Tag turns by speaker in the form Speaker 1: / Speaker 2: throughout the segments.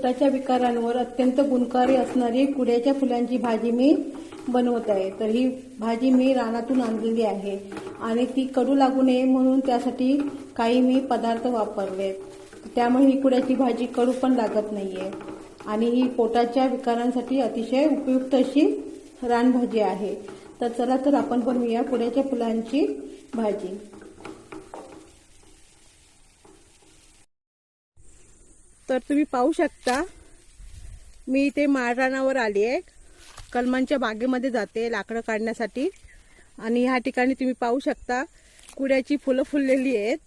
Speaker 1: पोटाच्या विकारांवर अत्यंत गुणकारी असणारी कुड्याच्या फुलांची भाजी मी बनवत आहे. तर ही भाजी मी रानातून आणलेली आहे आणि ती कडू लागू नये म्हणून त्यासाठी काही मी पदार्थ वापरले त्यामुळे ही कुड्याची भाजी कडू पण लागत नाहीये. आणि ही पोटाच्या विकारांसाठी अतिशय उपयुक्त अशी रानभाजी आहे. तर चला तर आपण बनवूया कुड्याच्या फुलांची भाजी. तर तुम्ही पाहू शकता. मी इथे माळरानावर आली आहे. कलमांच्या बागेमध्ये जाते लाकडं काढण्यासाठी. आणि ह्या ठिकाणी तुम्ही पाहू शकता कुड्याची फुलं फुललेली आहेत.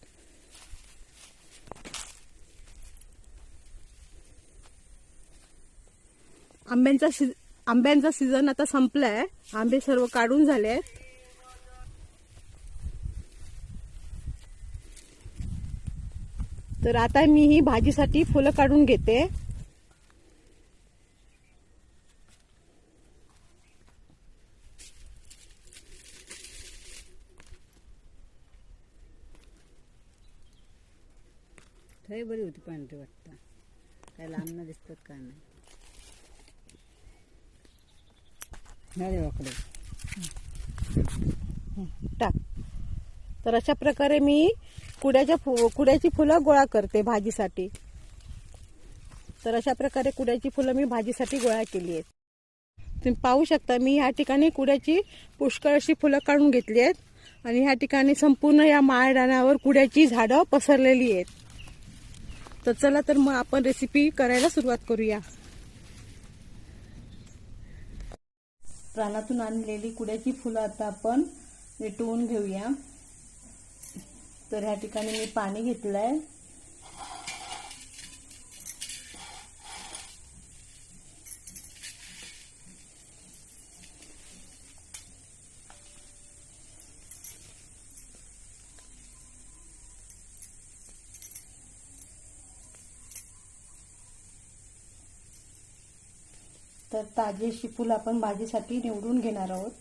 Speaker 1: आंब्यांचा सी आंब्यांचा सीझन आता संपला आहे आंबे सर्व काढून झाले आहेत. तर आता मी ही भाजीसाठी फुलं काढून घेते.
Speaker 2: थंय बरी होती पांढरी वाटतं. काय लांब दिसतात काय नाही. वाकडे.
Speaker 1: टाक. तर अशा प्रकारे मी कुड्याच्या फु कुड्याची फुलं गोळा करते भाजीसाठी. तर अशा प्रकारे कुड्याची फुलं मी भाजीसाठी गोळा केली आहेत. तुम्ही पाहू शकता मी ह्या ठिकाणी कुड्याची पुष्कळ अशी फुलं काढून घेतली आहेत आणि ह्या ठिकाणी संपूर्ण या माळरानावर कुड्याची झाडं पसरलेली आहेत. तर चला तर मग आपण रेसिपी करायला सुरुवात करूया. रानातून आणलेली कुड्याची फुलं आता आपण निटवून घेऊया. तर ह्या ठिकाणी मी पाणी घेतलंय. तर ताजे अशी फुलं आपण भाजीसाठी निवडून घेणार आहोत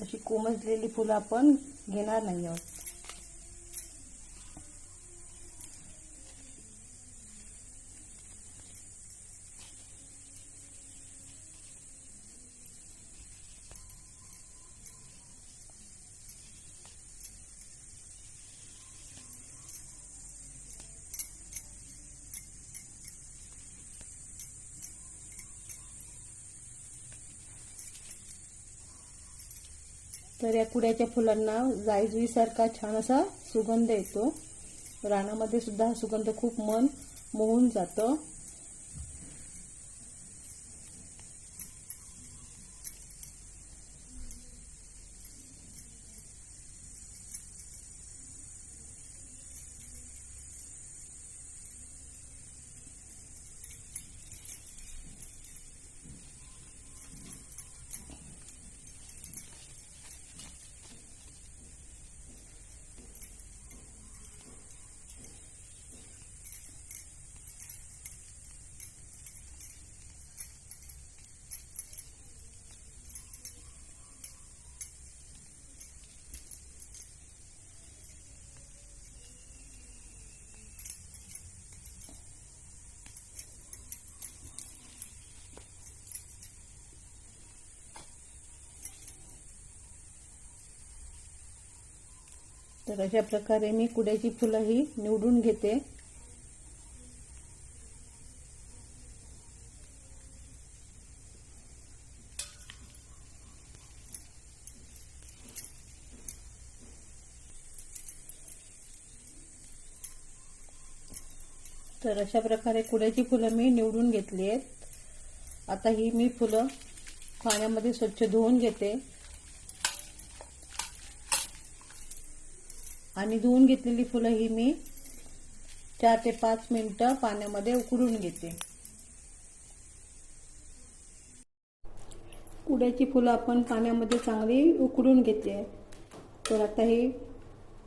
Speaker 1: अशी कोमजलेली फुलं आपण घेणार नाही आहोत. तर या कुड्याच्या फुलांना जायजुईसारखा छान असा सुगंध येतो. रानामध्ये सुद्धा हा सुगंध खूप मन मोहून जातं. तर अशा प्रकारे मी कुड्याची फुलं ही निवडून घेते. तर अशा प्रकारे कुड्याची फुलं मी निवडून घेतली आहेत. आता ही मी फुलं पाण्यामध्ये स्वच्छ धुवून घेते. आणि धुवून घेतलेली फुलं ही मी चार ते पाच मिनटं पाण्यामध्ये उकडून घेते. कुड्याची फुलं आपण पाण्यामध्ये चांगली उकडून घेते. तर आता ही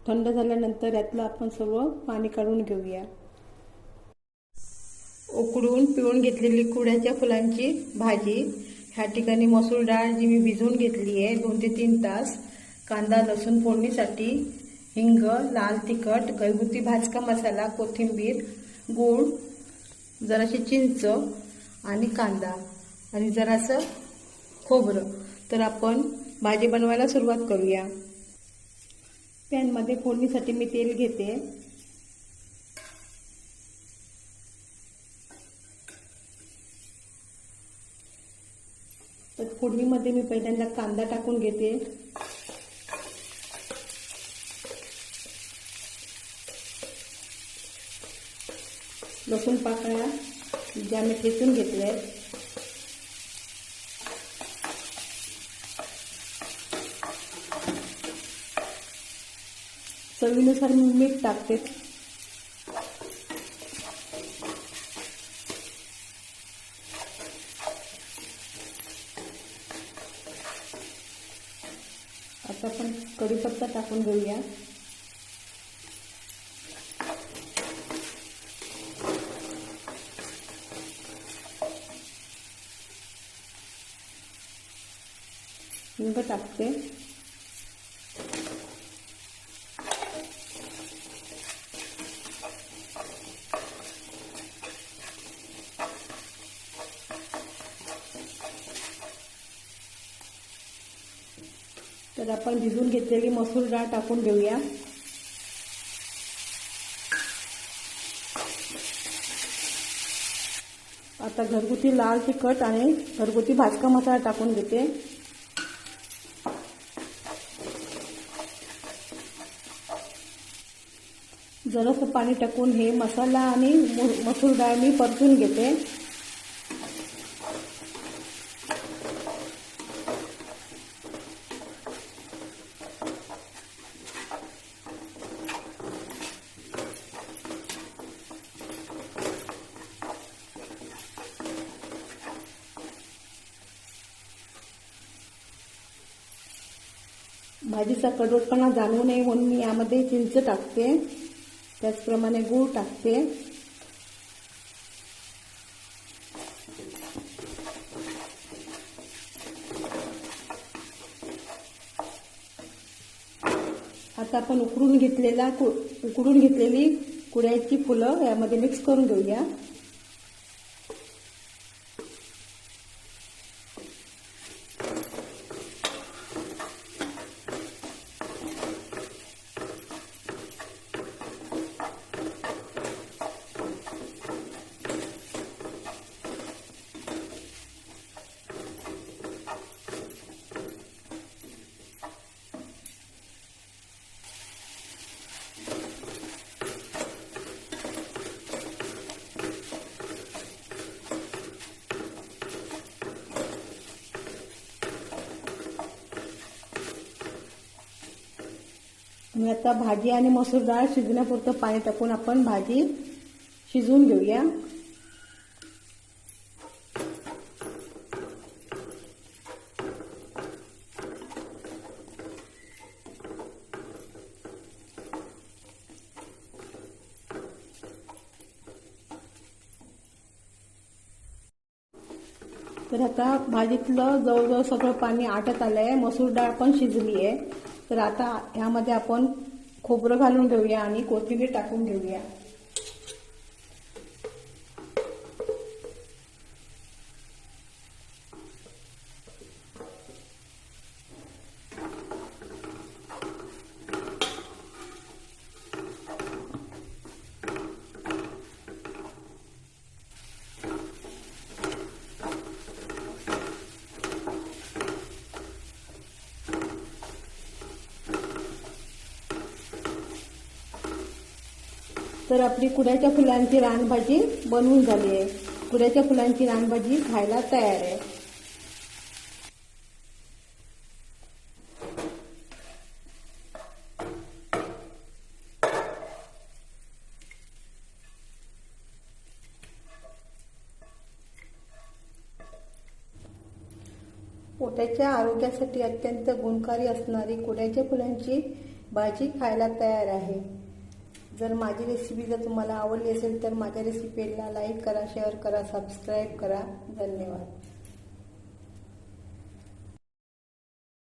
Speaker 1: थंड झाल्यानंतर यातलं आपण सर्व पाणी काढून घेऊया. उकडून पिळून घेतलेली कुड्याच्या फुलांची भाजी. ह्या ठिकाणी मसूर डाळ जी मी भिजवून घेतली आहे दोन ते तीन तास. कांदा लसूण फोडणीसाठी हिंग लाल तिखट घरगुती भाजका मसाला कोथिंबीर गूळ जराशी चिंच आणि कांदा आणि जरासं खोबरं. तर आपण भाजी बनवायला सुरुवात करूया. पॅनमध्ये फोडणीसाठी मी तेल घेते. तर फोडणीमध्ये मी पहिल्यांदा कांदा टाकून घेते. लसूण पाकळ्या ज्या मी ठेचून घेतल्या आहेत. चवीनुसार मी मीठ टाकते. आता आपण कढीपत्ता टाकून घेऊया हिंग टाकते. तर आपण भिजून घेतलेली मसूर डाळ टाकून घेऊया आता घरगुती लाल तिखट आणि घरगुती भाजका मसाला टाकून घेते. जरासं पाणी टाकून हे मसाला आणि मसूर डाळ मी परतून घेते. भाजीचा कडवटपणा जाणवू नये म्हणून मी यामध्ये चिंच टाकते. त्याचप्रमाणे गूळ टाकते. आता आपण उकडून घेतलेला कु- उकडून घेतलेली कुड्याची फुलं यामध्ये मिक्स करून घेऊया. आणि आता भाजी आणि मसूर डाळ शिजण्यापुरतं पाणी टाकून आपण भाजी शिजवून घेऊया. तर आता भाजीतलं जवळजवळ सगळं पाणी आटत आलं आहे मसूर डाळ पण शिजली आहे तर आता ह्यामध्ये आपण खोबरं घालून घेऊया आणि कोथिंबीर टाकून घेऊया. तर आपली कुड्याच्या फुलांची रानभाजी बनवून झाली आहे. कुड्याच्या फुलांची रानभाजी खायला तयार आहे. पोटाच्या आरोग्यासाठी अत्यंत गुणकारी असणारी कुड्याच्या फुलांची भाजी खायला तयार आहे. जर माझी रेसिपी जर तुम्हाला आवडली असेल तर माझ्या रेसिपीला लाईक करा शेअर करा सबस्क्राईब करा. धन्यवाद.